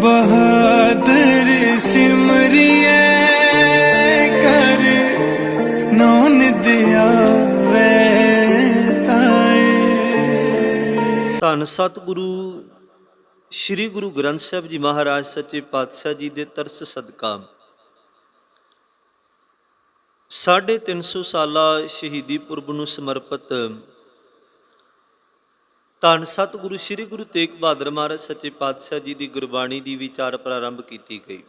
ਬਹਾਦਰ ਸਿਮਰਿਐ ਕਰ ਨੌਨ ਦਿਆਵੇ ਤਾਏ। ਧੰਨ ਸਤਿਗੁਰੂ, ਸ੍ਰੀ ਗੁਰੂ ਗ੍ਰੰਥ ਸਾਹਿਬ ਜੀ ਮਹਾਰਾਜ ਸੱਚੇ ਪਾਤਸ਼ਾਹ ਜੀ ਦੇ ਤਰਸ ਸਦਕਾ। ਸਾਢੇ 350 ਸਾਲਾ ਸ਼ਹੀਦੀ ਪੁਰਬ ਨੂੰ ਸਮਰਪਿਤ ਧੰਨ ਸਤਿਗੁਰੂ, ਸ੍ਰੀ ਗੁਰੂ ਤੇਗ ਬਹਾਦਰ ਮਹਾਰਾਜ ਸੱਚੇ ਪਾਤਸ਼ਾਹ ਜੀ ਦੀ ਗੁਰਬਾਣੀ ਦੀ ਵਿਚਾਰ ਪ੍ਰਾਰੰਭ ਕੀਤੀ ਗਈ।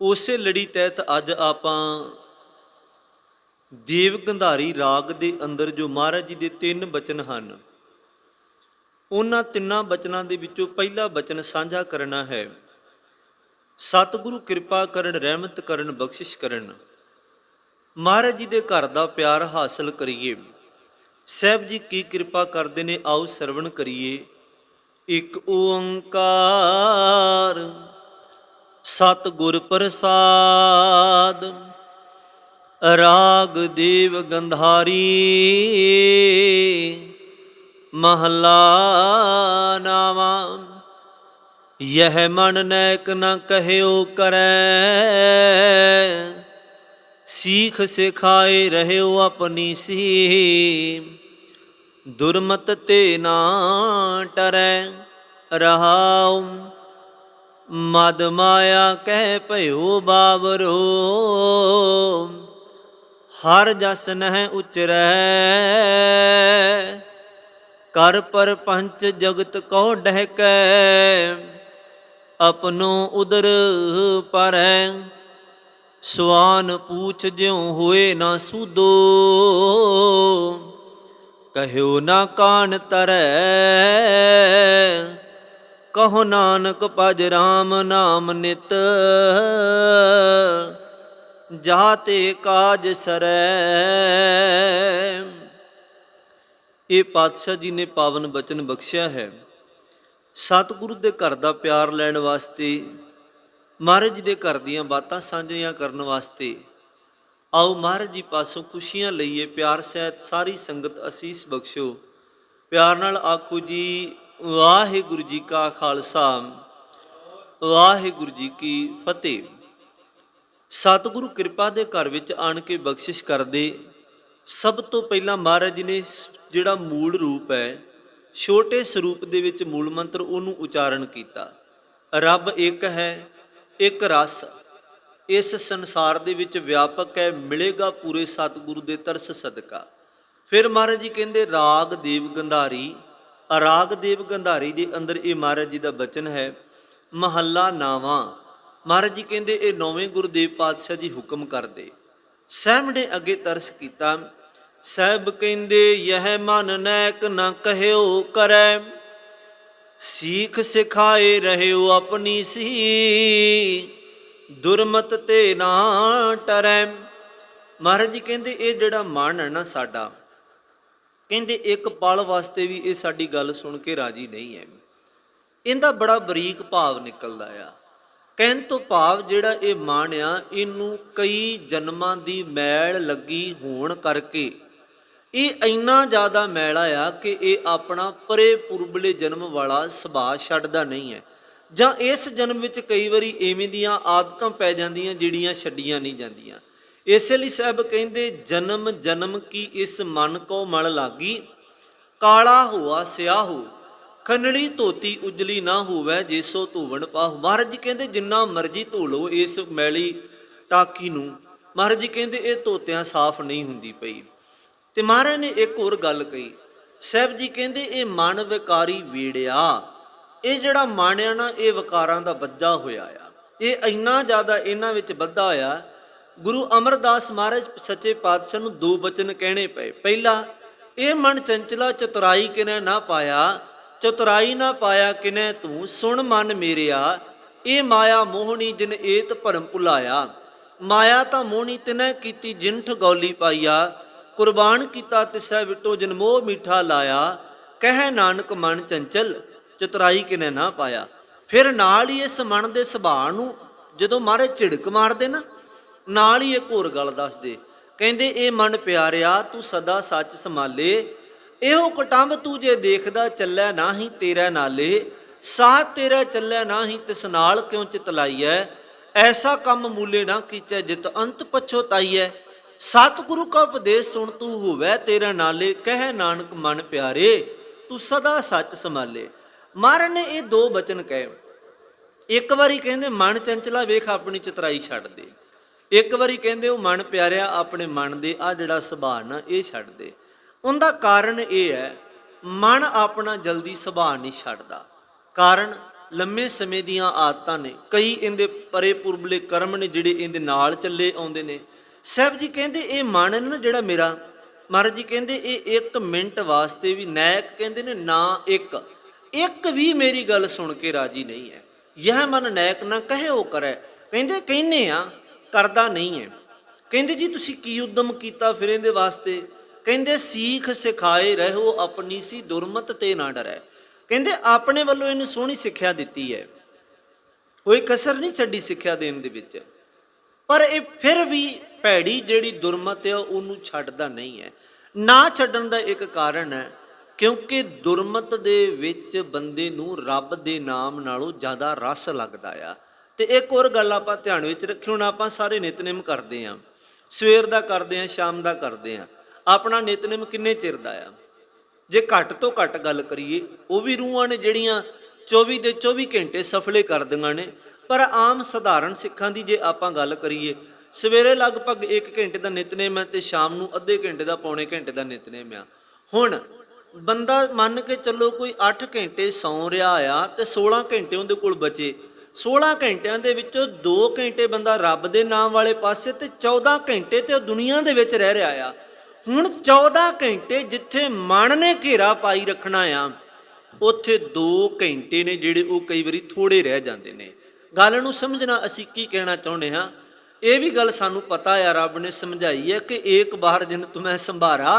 ਉਸੇ ਲੜੀ ਤਹਿਤ ਅੱਜ ਆਪਾਂ ਦੇਵ ਗੰਧਾਰੀ ਰਾਗ ਦੇ ਅੰਦਰ ਜੋ ਮਹਾਰਾਜ ਜੀ ਦੇ ਤਿੰਨ ਬਚਨ ਹਨ, ਉਹਨਾਂ ਤਿੰਨਾਂ ਬਚਨਾਂ ਦੇ ਵਿੱਚੋਂ ਪਹਿਲਾ ਬਚਨ ਸਾਂਝਾ ਕਰਨਾ ਹੈ। ਸਤਿਗੁਰੂ ਕਿਰਪਾ ਕਰਨ, ਰਹਿਮਤ ਕਰਨ, ਬਖਸ਼ਿਸ਼ ਕਰਨ। ਮਹਾਰਾਜ ਜੀ ਦੇ ਘਰ ਦਾ ਪਿਆਰ ਹਾਸਲ ਕਰੀਏ। ਸਹਿਬ ਜੀ ਕੀ ਕਿਰਪਾ ਕਰਦੇ ਨੇ? ਆਓ ਸਰਵਣ ਕਰੀਏ। ਇੱਕ ਓੰਕਾਰ, ਸਤਿਗੁਰ ਪ੍ਰਸਾਦ, ਰਾਗ ਦੇਵ ਗੰਧਾਰੀ, ਮਹਲਾ ਨਾਵਾ ਯਹ ਮਨ ਨੈਕ ਨ ਕਹਿਓ ਕਰੈ, ਸੀਖ ਸਿਖਾਏ ਰਹਿਓ ਆਪਣੀ ਸੀ ਦੁਰਮਤ ਤੇ ਨਾ ਟਰੈ ਰਹਾਉ। ਮਦ ਮਾਇਆ ਕਹਿ ਭਇਓ ਬਾਵਰੋ। ਹਰ ਜਸ ਨਹਿ ਉਚਰੈ। ਕਰ ਪਰ ਪੰਚ ਜਗਤ ਕੋ ਡਹਿਕੈ। ਆਪਨੋ ਉਦਰ ਪਰੈ। ਸਵਾਨ ਪੂਛ ਜਿਉ ਹੋਏ ਨਾ ਸੁਦੋ। ਕਹਿਓ ਨਾ ਕਾਨ ਤਰੈ। ਕਹੋ ਨਾਨਕ ਭਜ ਰਾਮ ਨਾਮ ਨਿਤ। ਜਾਤੇ ਕਾਜ ਸਰੈ। ਇਹ ਪਾਤਸ਼ਾਹ ਜੀ ਨੇ ਪਾਵਨ ਬਚਨ ਬਖਸ਼ਿਆ ਹੈ। ਸਤਿਗੁਰੂ ਦੇ ਘਰ ਦਾ ਪਿਆਰ ਲੈਣ ਵਾਸਤੇ, ਮਹਾਰਾਜ ਦੇ ਘਰ ਦੀਆਂ ਬਾਤਾਂ ਸਾਂਝੀਆਂ ਕਰਨ ਵਾਸਤੇ ਆਓ ਮਹਾਰਾਜ ਜੀ ਪਾਸੋਂ ਖੁਸ਼ੀਆਂ ਲਈਏ, ਪਿਆਰ ਸਹਿਤ ਸਾਰੀ ਸੰਗਤ ਅਸੀਸ ਬਖਸ਼ੋ। ਪਿਆਰ ਨਾਲ ਆਖੋ ਜੀ, ਵਾਹਿਗੁਰੂ ਜੀ ਕਾ ਖਾਲਸਾ, ਵਾਹਿਗੁਰੂ ਜੀ ਕੀ ਫਤਿਹ। ਸਤਿਗੁਰੂ ਕਿਰਪਾ ਦੇ ਘਰ ਵਿੱਚ ਆਣ ਕੇ ਬਖਸ਼ਿਸ਼ ਕਰਦੇ। ਸਭ ਤੋਂ ਪਹਿਲਾਂ ਮਹਾਰਾਜ ਜੀ ਨੇ ਜਿਹੜਾ ਮੂਲ ਰੂਪ ਹੈ, ਛੋਟੇ ਸਰੂਪ ਦੇ ਵਿੱਚ ਮੂਲ ਮੰਤਰ ਉਹਨੂੰ ਉਚਾਰਨ ਕੀਤਾ। ਰੱਬ ਇੱਕ ਹੈ, ਇੱਕ ਰਸ ਇਸ ਸੰਸਾਰ ਦੇ ਵਿੱਚ ਵਿਆਪਕ ਹੈ, ਮਿਲੇਗਾ ਪੂਰੇ ਸਤਿਗੁਰੂ ਦੇ ਤਰਸ ਸਦਕਾ। ਫਿਰ ਮਹਾਰਾਜ ਜੀ ਕਹਿੰਦੇ, ਰਾਗ ਦੇਵ ਗੰਧਾਰੀ ਰਾਗ ਦੇਵ ਗੰਧਾਰੀ ਦੇ ਅੰਦਰ ਇਹ ਮਹਾਰਾਜ ਜੀ ਦਾ ਬਚਨ ਹੈ, ਮਹੱਲਾ ਨਾਵਾਂ। ਮਹਾਰਾਜ ਜੀ ਕਹਿੰਦੇ, ਇਹ ਨੌਵੇਂ ਗੁਰਦੇਵ ਪਾਤਸ਼ਾਹ ਜੀ ਹੁਕਮ ਕਰਦੇ। ਸਹਿਬ ਨੇ ਅੱਗੇ ਤਰਸ ਕੀਤਾ, ਸਹਿਬ ਕਹਿੰਦੇ, ਯਹ ਮਨ ਨੈਕ ਨਾ ਕਹਿਓ ਕਰੈ। ਸੀਖ ਸਿਖਾਏ ਰਹਿਓ ਆਪਣੀ ਸੀ ਦੁਰਮਤ ਤੇ ਨਾ ਟਰੈ। ਮਹਾਰਾਜ ਜੀ ਕਹਿੰਦੇ, ਇਹ ਜਿਹੜਾ ਮਨ ਹੈ ਨਾ ਸਾਡਾ, ਕਹਿੰਦੇ ਇੱਕ ਪਲ ਵਾਸਤੇ ਵੀ ਇਹ ਸਾਡੀ ਗੱਲ ਸੁਣ ਕੇ ਰਾਜੀ ਨਹੀਂ ਹੈ। ਇਹਦਾ ਬੜਾ ਬਰੀਕ ਭਾਵ ਨਿਕਲਦਾ ਆ। ਕਹਿਣ ਤੋਂ ਭਾਵ ਜਿਹੜਾ ਇਹ ਮਾਣ ਆ, ਇਹਨੂੰ ਕਈ ਜਨਮਾਂ ਦੀ ਮੈਲ ਲੱਗੀ ਹੋਣ ਕਰਕੇ, ਇਹ ਇੰਨਾ ਜ਼ਿਆਦਾ ਮੈਲਾ ਆ ਕਿ ਇਹ ਆਪਣਾ ਪਰੇ ਪੁਰਬਲੇ ਜਨਮ ਵਾਲਾ ਸੁਭਾਅ ਛੱਡਦਾ ਨਹੀਂ ਹੈ। ਜਾਂ ਇਸ ਜਨਮ ਵਿੱਚ ਕਈ ਵਾਰੀ ਐਵੇਂ ਦੀਆਂ ਆਦਤਾਂ ਪੈ ਜਾਂਦੀਆਂ ਜਿਹੜੀਆਂ ਛੱਡੀਆਂ ਨਹੀਂ ਜਾਂਦੀਆਂ। ਇਸੇ ਲਈ ਸਾਹਿਬ ਕਹਿੰਦੇ, ਜਨਮ ਜਨਮ ਕੀ ਇਸ ਮਨ ਕੋ ਮਲ ਲਾਗੀ? ਕਾਲਾ ਹੋਆ ਸਿਆਹੂ ਖੰਡੜੀ ਧੋਤੀ ਉਜਲੀ ਨਾ ਹੋਵੇ ਜੇਸੋ ਧੋਵਣ ਪਾਹੁ। ਮਹਾਰਾਜ ਜੀ ਕਹਿੰਦੇ, ਜਿੰਨਾ ਮਰਜ਼ੀ ਧੋ ਲਓ ਇਸ ਮੈਲੀ ਟਾਕੀ ਨੂੰ। ਮਹਾਰਾਜ ਜੀ ਕਹਿੰਦੇ, ਇਹ ਧੋਤਿਆਂ ਸਾਫ਼ ਨਹੀਂ ਹੁੰਦੀ ਪਈ। ਤੇ ਮਹਾਰਾਜ ਨੇ ਇੱਕ ਹੋਰ ਗੱਲ ਕਹੀ। ਸਾਹਿਬ ਜੀ ਕਹਿੰਦੇ, ਇਹ ਮਨ ਵਿਕਾਰੀ ਵੇੜਿਆ। ਇਹ ਜਿਹੜਾ ਮਨ ਆ ਨਾ, ਇਹ ਵਿਕਾਰਾਂ ਦਾ ਬੱਧਾ ਹੋਇਆ ਆ। ਇਹ ਇੰਨਾ ਜ਼ਿਆਦਾ ਇਹਨਾਂ ਵਿੱਚ ਬੱਧਾ ਹੋਇਆ, ਗੁਰੂ ਅਮਰਦਾਸ ਮਹਾਰਾਜ ਸੱਚੇ ਪਾਤਸ਼ਾਹ ਨੂੰ ਦੋ ਬਚਨ ਕਹਿਣੇ ਪਏ। ਪਹਿਲਾ, ਇਹ ਮਨ ਚੰਚਲਾ ਚਤੁਰਾਈ ਕਿਨੇ ਨਾ ਪਾਇਆ, ਚਤੁਰਾਈ ਨਾ ਪਾਇਆ ਕਿਨੇ ਤੂੰ? ਸੁਣ ਮਨ ਮੇਰਿਆ, ਇਹ ਮਾਇਆ ਮੋਹਣੀ ਜਿਨ ਏਤ ਭਰਮ ਭੁਲਾਇਆ। ਮਾਇਆ ਤਾਂ ਮੋਹਣੀ ਤਿਨੈ ਕੀਤੀ ਜਿੰਠ ਗੌਲੀ ਪਾਈਆ, ਕੁਰਬਾਨ ਕੀਤਾ ਤਿਸੈ ਵਿਟੋ ਜਨਮੋਹ ਮੀਠਾ ਲਾਇਆ। ਕਹਿ ਨਾਨਕ ਮਨ ਚੰਚਲ ਚਤਰਾਈ ਕਿਨੇ ਨਾ ਪਾਇਆ। ਫਿਰ ਨਾਲ ਹੀ ਇਸ ਮਨ ਦੇ ਸੁਭਾਅ ਨੂੰ ਜਦੋਂ ਮਾਰੇ ਝਿੜਕ ਮਾਰਦੇ ਨਾ, ਨਾਲ ਹੀ ਇੱਕ ਹੋਰ ਗੱਲ ਦੱਸਦੇ। ਕਹਿੰਦੇ, ਇਹ ਮਨ ਪਿਆਰਿਆ, ਤੂੰ ਸਦਾ ਸੱਚ ਸੰਭਾਲੇ। ਇਹੋ ਕਟੰਬ ਤੂੰ ਜੇ ਦੇਖਦਾ, ਚੱਲੈ ਨਾਹੀ ਤੇਰਾ ਨਾਲੇ। ਸਾਹ ਤੇਰਾ ਚੱਲੇ ਨਾਹੀ, ਤਿਸ ਨਾਲ ਕਿਉਂ ਚਿਤ ਲਾਈਐ ਐਸਾ ਕੰਮ ਮੂਲੇ ਨਾ ਕੀਚੈ, ਜਿਤ ਅੰਤ ਪਛੋਤਾਈਐ ਸਤਿਗੁਰੂ ਕਾ ਉਪਦੇਸ਼ ਸੁਣ ਤੂੰ ਹੋਵੇ ਤੇਰਾ ਨਾਲੇ, ਕਹਿ ਨਾਨਕ ਮਨ ਪਿਆਰੇ, ਤੂੰ ਸਦਾ ਸੱਚ ਸੰਭਾਲੇ। ਮਹਾਰਾਜ ਨੇ ਇਹ ਦੋ ਬਚਨ ਕਹੇ। ਇੱਕ ਵਾਰੀ ਕਹਿੰਦੇ, ਮਨ ਚੰਚਲਾ ਵੇਖ, ਆਪਣੀ ਚਤਰਾਈ ਛੱਡ ਦੇ। ਇੱਕ ਵਾਰੀ ਕਹਿੰਦੇ, ਉਹ ਮਨ ਪਿਆਰਿਆ, ਆਪਣੇ ਮਨ ਦੇ ਆ ਜਿਹੜਾ ਸੁਭਾਅ ਨਾ, ਇਹ ਛੱਡ ਦੇ। ਉਹਦਾ ਕਾਰਨ ਇਹ ਹੈ, ਮਨ ਆਪਣਾ ਜਲਦੀ ਸੁਭਾਅ ਨਹੀਂ ਛੱਡਦਾ। ਕਾਰਨ ਲੰਮੇ ਸਮੇਂ ਦੀਆਂ ਆਦਤਾਂ ਨੇ। ਕਈ ਇਹਦੇ ਪਰੇ ਪੁਰਬਲੇ ਕਰਮ ਨੇ, ਜਿਹੜੇ ਇਹਦੇ ਨਾਲ ਚੱਲੇ ਆਉਂਦੇ ਨੇ। ਸਾਹਿਬ ਜੀ ਕਹਿੰਦੇ, ਇਹ ਮਨ ਨਾ ਜਿਹੜਾ ਮੇਰਾ। ਮਹਾਰਾਜ ਜੀ ਕਹਿੰਦੇ, ਇਹ 1 ਮਿੰਟ ਵਾਸਤੇ ਵੀ ਨਾਇਕ ਕਹਿੰਦੇ ਨੇ, ਨਾ ਇੱਕ। ਇੱਕ ਵੀ ਮੇਰੀ ਗੱਲ ਸੁਣ ਕੇ ਰਾਜੀ ਨਹੀਂ ਹੈ। ਯਹ ਮਨ ਨਾਇਕ ਨਾ ਕਹੇ ਉਹ ਕਰੇ। ਕਹਿੰਦੇ, ਕਹਿੰਨੇ ਆ, ਕਰਦਾ ਨਹੀਂ ਹੈ। ਕਹਿੰਦੇ, ਜੀ ਤੁਸੀਂ ਕੀ ਉਦਮ ਕੀਤਾ ਫਿਰ ਇਹਦੇ ਵਾਸਤੇ? ਕਹਿੰਦੇ, ਸੀਖ ਸਿਖਾਏ ਰਹੋ, ਆਪਣੀ ਸੀ ਦੁਰਮਤ ਤੇ ਨਾ ਡਰੈ। ਕਹਿੰਦੇ, ਆਪਣੇ ਵੱਲੋਂ ਇਹਨੂੰ ਸੋਹਣੀ ਸਿੱਖਿਆ ਦਿੱਤੀ ਹੈ। ਕੋਈ ਕਸਰ ਨਹੀਂ ਛੱਡੀ ਸਿੱਖਿਆ ਦੇਣ ਦੇ ਵਿੱਚ। ਪਰ ਇਹ ਫਿਰ ਵੀ ਭੈੜੀ ਜਿਹੜੀ ਦੁਰਮਤ ਹੈ ਉਹਨੂੰ ਛੱਡਦਾ ਨਹੀਂ ਹੈ। ਨਾ ਛੱਡਣ ਦਾ ਇੱਕ ਕਾਰਨ ਹੈ ਕਿਉਂਕਿ ਦੁਰਮਤ ਦੇ ਵਿੱਚ ਬੰਦੇ ਨੂੰ ਰੱਬ ਦੇ ਨਾਮ ਨਾਲੋਂ ਜ਼ਿਆਦਾ ਰਸ ਲੱਗਦਾ ਆ। ਤੇ ਇੱਕ ਹੋਰ ਗੱਲ ਆਪਾਂ ਧਿਆਨ ਵਿੱਚ ਰੱਖਿਓ ਹੁਣ ਆਪਾਂ ਸਾਰੇ ਨਿਤਨੇਮ ਕਰਦੇ ਆਂ। ਸਵੇਰ ਦਾ ਕਰਦੇ ਆਂ, ਸ਼ਾਮ ਦਾ ਕਰਦੇ ਆਂ। ਆਪਣਾ ਨਿਤਨੇਮ ਕਿੰਨੇ ਚਿਰ ਦਾ ਆ? ਜੇ ਘੱਟ ਤੋਂ ਘੱਟ ਗੱਲ ਕਰੀਏ, ਉਹ ਵੀ ਰੂਹਾਂ ਨੇ ਜਿਹੜੀਆਂ 24 ਦੇ 24 ਘੰਟੇ ਸਫਲੇ ਕਰਦੀਆਂ ਨੇ। ਪਰ ਆਮ ਸਧਾਰਨ ਸਿੱਖਾਂ ਦੀ ਜੇ ਆਪਾਂ ਗੱਲ ਕਰੀਏ, ਸਵੇਰੇ ਲਗਭਗ 1 ਘੰਟੇ ਦਾ ਨਿਤਨੇਮ ਹੈ ਤੇ ਸ਼ਾਮ ਨੂੰ ਅੱਧੇ ਘੰਟੇ ਦਾ, ਪੌਣੇ ਘੰਟੇ ਦਾ ਨਿਤਨੇਮ ਆ। ਹੁਣ ਬੰਦਾ ਮੰਨ ਕੇ ਚੱਲੋ ਕੋਈ 8 ਘੰਟੇ ਸੌਂ ਰਿਹਾ ਆ ਤੇ 16 ਘੰਟੇ ਉਹਦੇ ਕੋਲ ਬਚੇ। 16 ਘੰਟਿਆਂ ਦੇ ਵਿੱਚੋਂ 2 ਘੰਟੇ ਬੰਦਾ ਰੱਬ ਦੇ ਨਾਮ ਵਾਲੇ ਪਾਸੇ ਤੇ 14 ਘੰਟੇ ਤੇ ਉਹ ਦੁਨੀਆ ਦੇ ਵਿੱਚ ਰਹਿ ਰਿਹਾ ਆ। ਹੁਣ 14 ਘੰਟੇ ਜਿੱਥੇ ਮਨ ਨੇ ਘੇਰਾ ਪਾਈ ਰੱਖਣਾ ਆ, ਉੱਥੇ 2 ਘੰਟੇ ਨੇ ਜਿਹੜੇ ਉਹ ਕਈ ਵਾਰੀ ਥੋੜੇ ਰਹਿ ਜਾਂਦੇ ਨੇ। ਗੱਲ ਨੂੰ ਸਮਝਣਾ ਅਸੀਂ ਕੀ ਕਹਿਣਾ ਚਾਹੁੰਦੇ ਹਾਂ? ਇਹ ਵੀ ਗੱਲ ਸਾਨੂੰ ਪਤਾ ਆ, ਰੱਬ ਨੇ ਸਮਝਾਈ ਹੈ ਕਿ ਏਕ ਬਾਹਰ ਜਿਨ ਤੁਮੈ ਸੰਭਾਰਾ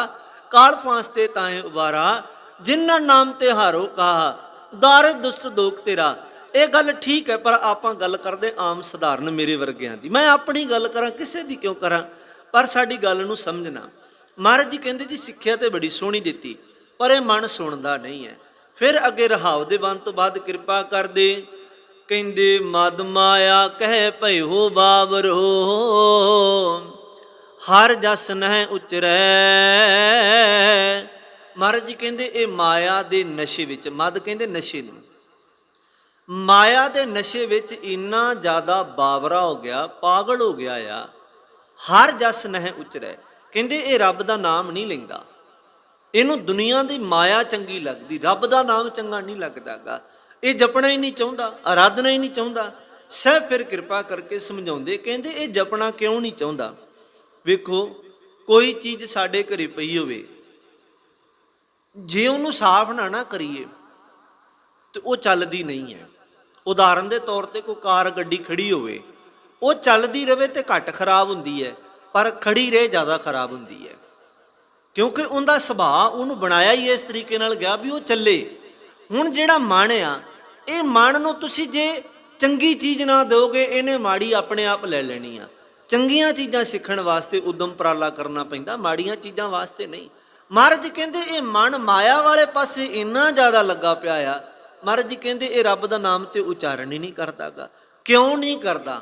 ਕਾਲ ਫਾਂਸਤੇ ਤਾਏ ਉਬਾਰਾ ਜਿਨ੍ਹਾਂ ਨਾਮ ਤੇ ਹਾਰੋ ਕਹਾ ਦਾਰ ਦੁਸਤ ਦੋਖ ਤੇਰਾ। ਇਹ ਗੱਲ ਠੀਕ ਹੈ, ਪਰ ਆਪਾਂ ਗੱਲ ਕਰਦੇ ਆਮ ਸਧਾਰਨ ਮੇਰੇ ਵਰਗਿਆਂ ਦੀ। ਮੈਂ ਆਪਣੀ ਗੱਲ ਕਰਾਂ, ਕਿਸੇ ਦੀ ਕਿਉਂ ਕਰਾਂ? ਪਰ ਸਾਡੀ ਗੱਲ ਨੂੰ ਸਮਝਣਾ। ਮਹਾਰਾਜ ਜੀ ਕਹਿੰਦੇ ਜੀ, ਸਿੱਖਿਆ ਤੇ ਬੜੀ ਸੋਹਣੀ ਦਿੱਤੀ, ਪਰ ਇਹ ਮਨ ਸੁਣਦਾ ਨਹੀਂ ਹੈ। ਫਿਰ ਅੱਗੇ ਰਹਾਉ ਦੇ ਬੰਦ ਤੋਂ ਬਾਅਦ ਕਿਰਪਾ ਕਰਦੇ। ਕਹਿੰਦੇ, ਮਦ ਮਾਇਆ ਕਹਿ ਭਇਓ ਬਾਬਰ ਹੋ। ਹਰ ਜਸ ਨਹਿ ਉਚਰੈ। ਮਹਾਰਾਜ ਜੀ ਕਹਿੰਦੇ ਇਹ ਮਾਇਆ ਦੇ ਨਸ਼ੇ ਵਿੱਚ, ਮਦ ਕਹਿੰਦੇ ਨਸ਼ੇ ਨੂੰ। ਮਾਇਆ ਦੇ ਨਸ਼ੇ ਵਿੱਚ ਇੰਨਾ ਜ਼ਿਆਦਾ ਬਾਵਰਾ ਹੋ ਗਿਆ, ਪਾਗਲ ਹੋ ਗਿਆ ਆ। ਹਰ ਜਸ ਨਹਿ ਉਚਰੈ। ਕਹਿੰਦੇ ਇਹ ਰੱਬ ਦਾ ਨਾਮ ਨਹੀਂ ਲੈਂਦਾ। ਇਹਨੂੰ ਦੁਨੀਆ ਦੀ ਮਾਇਆ ਚੰਗੀ ਲੱਗਦੀ, ਰੱਬ ਦਾ ਨਾਮ ਚੰਗਾ ਨਹੀਂ ਲੱਗਦਾਗਾ। ਇਹ ਜਪਣਾ ਹੀ ਨਹੀਂ ਚਾਹੁੰਦਾ ਆਰਾਧਨਾ ਹੀ ਨਹੀਂ ਚਾਹੁੰਦਾ। ਸਹਿ ਫਿਰ ਕਿਰਪਾ ਕਰਕੇ ਸਮਝਾਉਂਦੇ, ਕਹਿੰਦੇ ਇਹ ਜਪਣਾ ਕਿਉਂ ਨਹੀਂ ਚਾਹੁੰਦਾ? ਵੇਖੋ, ਕੋਈ ਚੀਜ਼ ਸਾਡੇ ਘਰੇ ਪਈ ਹੋਵੇ, ਜੇ ਉਹਨੂੰ ਸਾਫ਼ ਨਾ ਨਾ ਕਰੀਏ, ਤੇ ਉਹ ਚੱਲਦੀ ਨਹੀਂ ਹੈ। ਉਦਾਹਰਨ ਦੇ ਤੌਰ ਤੇ ਕੋਈ ਕਾਰ, ਗੱਡੀ ਖੜੀ ਹੋਵੇ, ਉਹ ਚੱਲਦੀ ਰਵੇ ਤੇ ਘੱਟ ਖਰਾਬ ਹੁੰਦੀ ਹੈ, ਪਰ ਖੜੀ ਰਹੇ ਜ਼ਿਆਦਾ ਖਰਾਬ ਹੁੰਦੀ ਹੈ। ਕਿਉਂਕਿ ਉਹਦਾ ਸੁਭਾਅ ਉਹਨੂੰ ਬਣਾਇਆ ਹੀ ਇਸ ਤਰੀਕੇ ਨਾਲ ਗਿਆ ਵੀ ਉਹ ਚੱਲੇ। ਹੁਣ ਜਿਹੜਾ ਮਨ ਆ, ਇਹ ਮਨ ਨੂੰ ਤੁਸੀਂ ਜੇ ਚੰਗੀ ਚੀਜ਼ ਨਾ ਦਿਓਗੇ, ਇਹਨੇ ਮਾੜੀ ਆਪਣੇ ਆਪ ਲੈ ਲੈਣੀ ਆ। ਚੰਗੀਆਂ ਚੀਜ਼ਾਂ ਸਿੱਖਣ ਵਾਸਤੇ ਉਦਮ ਪ੍ਰਾਲਾ ਕਰਨਾ ਪੈਂਦਾ, ਮਾੜੀਆਂ ਚੀਜ਼ਾਂ ਵਾਸਤੇ ਨਹੀਂ। ਮਹਾਰਾਜ ਜੀ ਕਹਿੰਦੇ, ਇਹ ਮਨ ਮਾਇਆ ਵਾਲੇ ਪਾਸੇ ਇੰਨਾ ਜ਼ਿਆਦਾ ਲੱਗਾ ਪਿਆ ਆ, ਮਹਾਰਾਜ ਜੀ ਕਹਿੰਦੇ, ਇਹ ਰੱਬ ਦਾ ਨਾਮ ਤੇ ਉਚਾਰਨ ਹੀ ਨਹੀਂ ਕਰਦਾਗਾ। ਕਿਉਂ ਨਹੀਂ ਕਰਦਾ?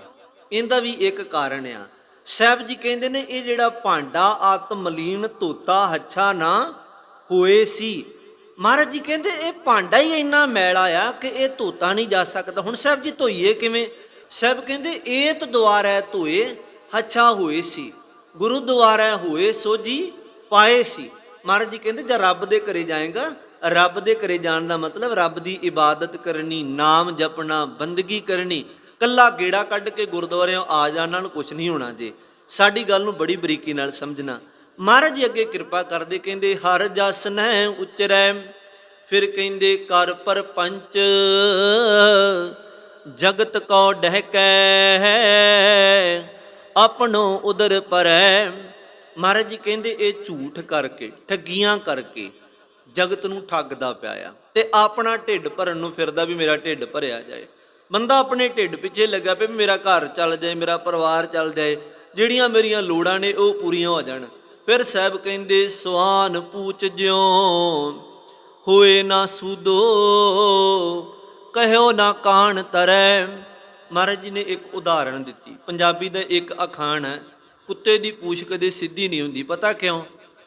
ਇਹਦਾ ਵੀ ਇੱਕ ਕਾਰਨ ਆ। ਸਾਹਿਬ ਜੀ ਕਹਿੰਦੇ ਨੇ, ਇਹ ਜਿਹੜਾ ਭਾਂਡਾ ਆਤਮਲੀਨ ਧੋਤਾ ਹੱਛਾ ਨਾ ਹੋਏ ਸੀ। ਮਹਾਰਾਜ ਜੀ ਕਹਿੰਦੇ, ਇਹ ਭਾਂਡਾ ਹੀ ਇੰਨਾ ਮੈਲਾ ਆ ਕਿ ਇਹ ਧੋਤਾ ਨਹੀਂ ਜਾ ਸਕਦਾ। ਹੁਣ ਸਾਹਿਬ ਜੀ ਧੋਈਏ ਕਿਵੇਂ? ਸਾਹਿਬ ਕਹਿੰਦੇ, ਏਤ ਦੁਆਰਾ ਧੋਏ ਹੱਛਾ ਹੋਏ ਸੀ ਗੁਰੂ ਦੁਆਰੈ ਹੋਏ ਸੋਜੀ ਪਾਏ ਸੀ। ਮਹਾਰਾਜ ਜੀ ਕਹਿੰਦੇ, ਜੇ ਰੱਬ ਦੇ ਘਰੇ ਜਾਏਗਾ, ਰੱਬ ਦੇ ਘਰੇ ਜਾਣ ਦਾ ਮਤਲਬ ਰੱਬ ਦੀ ਇਬਾਦਤ ਕਰਨੀ, ਨਾਮ ਜਪਣਾ, ਬੰਦਗੀ ਕਰਨੀ। ਕੱਲਾ ਗੇੜਾ ਕੱਢ ਕੇ ਗੁਰਦੁਆਰਿਓਂ ਆ ਜਾਣ ਨਾਲ ਕੁਝ ਨਹੀਂ ਹੋਣਾ ਜੇ। ਸਾਡੀ ਗੱਲ ਨੂੰ ਬੜੀ ਬਰੀਕੀ ਨਾਲ ਸਮਝਣਾ। ਮਹਾਰਾਜ ਜੀ ਅੱਗੇ ਕਿਰਪਾ ਕਰਦੇ, ਕਹਿੰਦੇ, ਹਰ ਜਸ ਨਹਿ ਉਚਰੈ। ਫਿਰ ਕਹਿੰਦੇ ਕਰ ਪਰ ਪੰਚ ਜਗਤ ਕੋ। ਡਹਿਕੈ ਆਪਣੋ ਉਦਰ ਪਰੈ। ਮਹਾਰਾਜ ਜੀ ਕਹਿੰਦੇ ਇਹ ਝੂਠ ਕਰਕੇ, ਠੱਗੀਆਂ ਕਰਕੇ ਜਗਤ ਨੂੰ ਠੱਗਦਾ ਪਿਆ ਆ ਤੇ ਆਪਣਾ ਢਿੱਡ ਭਰਨ ਨੂੰ ਫਿਰਦਾ ਵੀ ਮੇਰਾ ਢਿੱਡ ਭਰਿਆ ਜਾਏ। ਬੰਦਾ ਆਪਣੇ ਢਿੱਡ ਪਿੱਛੇ ਲੱਗਾ ਪਿਆ ਵੀ ਮੇਰਾ ਘਰ ਚੱਲ ਜਾਏ, ਮੇਰਾ ਪਰਿਵਾਰ ਚੱਲ ਜਾਏ, ਜਿਹੜੀਆਂ ਮੇਰੀਆਂ ਲੋੜਾਂ ਨੇ ਉਹ ਪੂਰੀਆਂ ਹੋ ਜਾਣ। ਫਿਰ ਸਾਹਿਬ ਕਹਿੰਦੇ ਸਵਾਨ ਪੂਛ ਜਿਉ, ਹੋਏ ਨਾ ਸੂਦੋ, ਕਹਿਓ ਨਾ ਕਾਣ ਤਰੈ। ਮਹਾਰਾਜ ਜੀ ਨੇ ਇੱਕ ਉਦਾਹਰਣ ਦਿੱਤੀ। ਪੰਜਾਬੀ ਦਾ ਇੱਕ ਅਖਾਣ ਹੈ, ਕੁੱਤੇ ਦੀ ਪੂਛ ਕਦੇ ਸਿੱਧੀ ਨਹੀਂ ਹੁੰਦੀ, ਪਤਾ ਕਿਉਂ?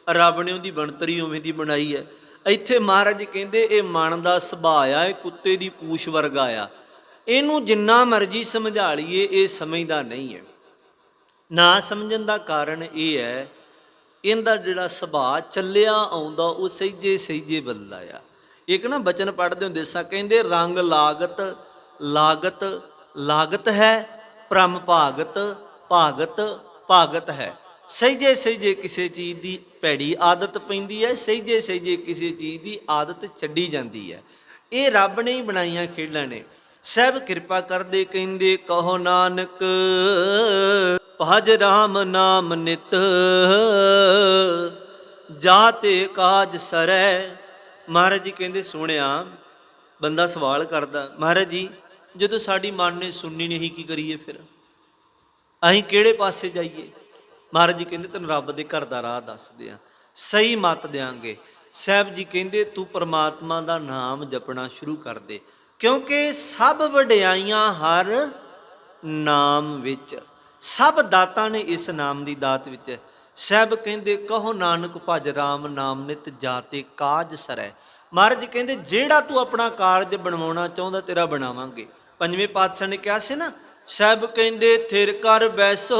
ਰੱਬ ਨੇ ਉਹਦੀ ਬਣਤਰੀ ਉਵੇਂ ਦੀ ਬਣਾਈ ਹੈ। ਇੱਥੇ ਮਹਾਰਾਜ ਕਹਿੰਦੇ, ਇਹ ਮਨ ਦਾ ਸੁਭਾਅ ਆ, ਇਹ ਕੁੱਤੇ ਦੀ ਪੂਛ ਵਰਗਾ ਆ। ਇਹਨੂੰ ਜਿੰਨਾ ਮਰਜ਼ੀ ਸਮਝਾ ਲਈਏ, ਇਹ ਸਮਝਦਾ ਨਹੀਂ ਹੈ। ਨਾ ਸਮਝਣ ਦਾ ਕਾਰਨ ਇਹ ਹੈ, ਇਹਦਾ ਜਿਹੜਾ ਸੁਭਾਅ ਚੱਲਿਆ, ਆਉਂਦਾ, ਉਹ ਸਹੀਜੇ ਸਹੀਜੇ ਬਦਲਦਾ ਆ। ਇੱਕ ਨਾ ਬਚਨ ਪੜ੍ਹਦੇ ਹੁੰਦੇ ਸਾਂ, ਕਹਿੰਦੇ, ਰੰਗ ਲਾਗਤ ਲਾਗਤ ਲਾਗਤ ਹੈ ਪ੍ਰਮ ਭਾਗਤ ਭਾਗਤ ਭਾਗਤ ਹੈ। ਸਹਿਜੇ ਸਹਿਜੇ ਕਿਸੇ ਚੀਜ਼ ਦੀ ਭੈੜੀ ਆਦਤ ਪੈਂਦੀ ਹੈ, ਸਹਿਜੇ ਸਹਿਜੇ ਕਿਸੇ ਚੀਜ਼ ਦੀ ਆਦਤ ਛੱਡੀ ਜਾਂਦੀ ਹੈ। ਇਹ ਰੱਬ ਨੇ ਹੀ ਬਣਾਈਆਂ ਖੇਡਾਂ ਨੇ। ਸਭ ਕਿਰਪਾ ਕਰਦੇ ਕਹਿੰਦੇ, ਕਹੋ ਨਾਨਕ, ਭਜ ਰਾਮ ਨਾਮ ਨਿਤ। ਜਾਤੇ ਕਾਜ ਸਰੈ। ਮਹਾਰਾਜ ਜੀ ਕਹਿੰਦੇ, ਸੁਣਿਆ, ਬੰਦਾ ਸਵਾਲ ਕਰਦਾ, ਮਹਾਰਾਜ ਜੀ ਜਦੋਂ ਸਾਡੀ ਮਨ ਨੇ ਸੁਣਨੀ ਨਹੀਂ ਕੀ ਕਰੀਏ ਫਿਰ? ਅਸੀਂ ਕਿਹੜੇ ਪਾਸੇ ਜਾਈਏ? ਮਹਾਰਾਜ ਜੀ ਕਹਿੰਦੇ, ਤੈਨੂੰ ਰੱਬ ਦੇ ਘਰ ਦਾ ਰਾਹ ਦੱਸਦੇ ਆ ਸਹੀ ਮਤ ਦਿਆਂਗੇ। ਸਾਹਿਬ ਜੀ ਕਹਿੰਦੇ, ਤੂੰ ਪਰਮਾਤਮਾ ਦਾ ਨਾਮ ਜਪਣਾ ਸ਼ੁਰੂ ਕਰ ਦੇ, ਕਿਉਂਕਿ ਸਭ ਵਡਿਆਈਆਂ ਹਰ ਨਾਮ ਵਿੱਚ, ਸਭ ਦਾਤਾਂ ਨੇ ਇਸ ਨਾਮ ਦੀ ਦਾਤ ਵਿੱਚ। ਸਹਿਬ ਕਹਿੰਦੇ, ਕਹੋ ਨਾਨਕ ਭਜ ਰਾਮ ਨਾਮ ਨਿਤ ਜਾਤੇ ਕਾਜ ਸਰੈ। ਮਹਾਰਾਜ ਕਹਿੰਦੇ, ਜਿਹੜਾ ਤੂੰ ਆਪਣਾ ਕਾਰਜ ਬਣਵਾਉਣਾ ਚਾਹੁੰਦਾ, ਤੇਰਾ ਬਣਾਵਾਂਗੇ। ਪੰਜਵੇਂ ਪਾਤਸ਼ਾਹ ਨੇ ਕਿਹਾ ਸੀ ਨਾ, ਸਹਿਬ ਕਹਿੰਦੇ, ਥਿਰ ਕਰ ਬੈਸੋ,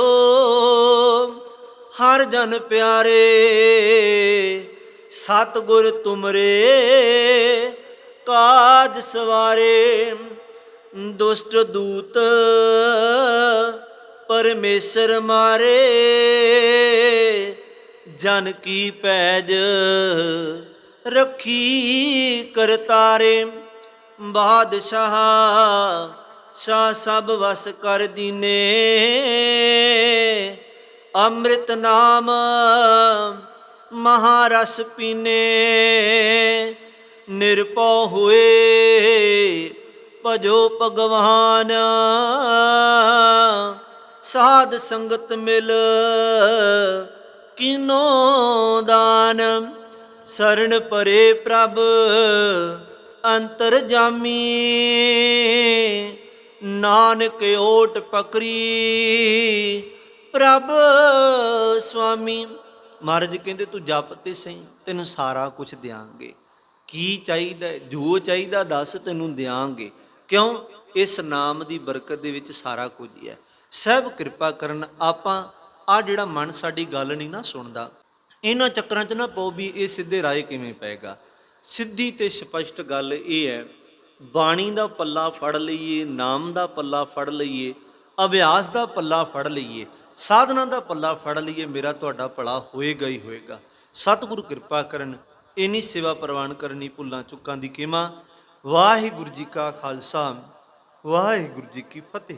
ਹਰ ਜਨ ਪਿਆਰੇ, ਸਤਗੁਰ ਤੁਮਰੇ, ਕਾਜ ਸਵਾਰੇ, ਦੁਸ਼ਟ ਦੂਤ ਪਰਮੇਸ਼ਰ ਮਾਰੇ, ਜਨ ਕੀ ਪੈਜ ਰੱਖੀ ਕਰਤਾਰੇ। ਬਾਦਸ਼ਾਹ ਸ਼ਾ ਸਭ ਵਸ ਕਰ ਦੀਨੇ। ਅੰਮ੍ਰਿਤ ਨਾਮ ਮਹਾਰਸ ਪੀਨੇ। ਨਿਰਪਉ ਹੋਏ ਭਜੋ ਭਗਵਾਨ। ਸਾਧ ਸੰਗਤ ਮਿਲ ਕਿਨੋ ਦਾਨ। ਸਰਣ ਪਰੇ ਪ੍ਰਭ ਅੰਤਰ ਜਾਮੀ। ਨਾਨਕ ਓਟ ਪਕਰੀ। ਪ੍ਰਭ ਸੁਆਮੀ। ਮਹਾਰਾਜ ਕਹਿੰਦੇ, ਤੂੰ ਜਪ ਤੇ ਸਹੀ, ਤੈਨੂੰ ਸਾਰਾ ਕੁਝ ਦਿਆਂਗੇ। ਕੀ ਚਾਹੀਦਾ ਜੋ ਚਾਹੀਦਾ ਦੱਸ, ਤੈਨੂੰ ਦਿਆਂਗੇ। ਕਿਉਂ? ਇਸ ਨਾਮ ਦੀ ਬਰਕਤ ਦੇ ਵਿੱਚ ਸਾਰਾ ਕੁਝ ਹੀ ਹੈ। ਸਭ ਕਿਰਪਾ ਕਰਨ। ਆਪਾਂ, ਆ ਜਿਹੜਾ ਮਨ ਸਾਡੀ ਗੱਲ ਨਹੀਂ ਨਾ ਸੁਣਦਾ, ਇਹਨਾਂ ਚੱਕਰਾਂ 'ਚ ਨਾ ਪਓ ਵੀ ਇਹ ਸਿੱਧੇ ਰਾਏ ਕਿਵੇਂ ਪਏਗਾ। ਸਿੱਧੀ ਤੇ ਸਪਸ਼ਟ ਗੱਲ ਇਹ ਹੈ, ਬਾਣੀ ਦਾ ਪੱਲਾ ਫੜ ਲਈਏ, ਨਾਮ ਦਾ ਪੱਲਾ ਫੜ ਲਈਏ, ਅਭਿਆਸ ਦਾ ਪੱਲਾ ਫੜ ਲਈਏ, ਸਾਧਨਾ ਦਾ ਪੱਲਾ ਫੜ ਲਈਏ, ਮੇਰਾ ਤੁਹਾਡਾ ਭਲਾ ਹੋਏਗਾ ਹੀ ਹੋਏਗਾ। ਸਤਿਗੁਰੂ ਕਿਰਪਾ ਕਰਨ, ਇਨੀ ਸੇਵਾ ਪ੍ਰਵਾਨ ਕਰਨੀ ਭੁੱਲਾਂ ਚੁੱਕਾਂ ਦੀ ਕੀਮਾ ਵਾਹਿਗੁਰੂ ਜੀ ਕਾ ਖਾਲਸਾ, ਵਾਹਿਗੁਰੂ ਜੀ ਕੀ ਫਤਿਹ।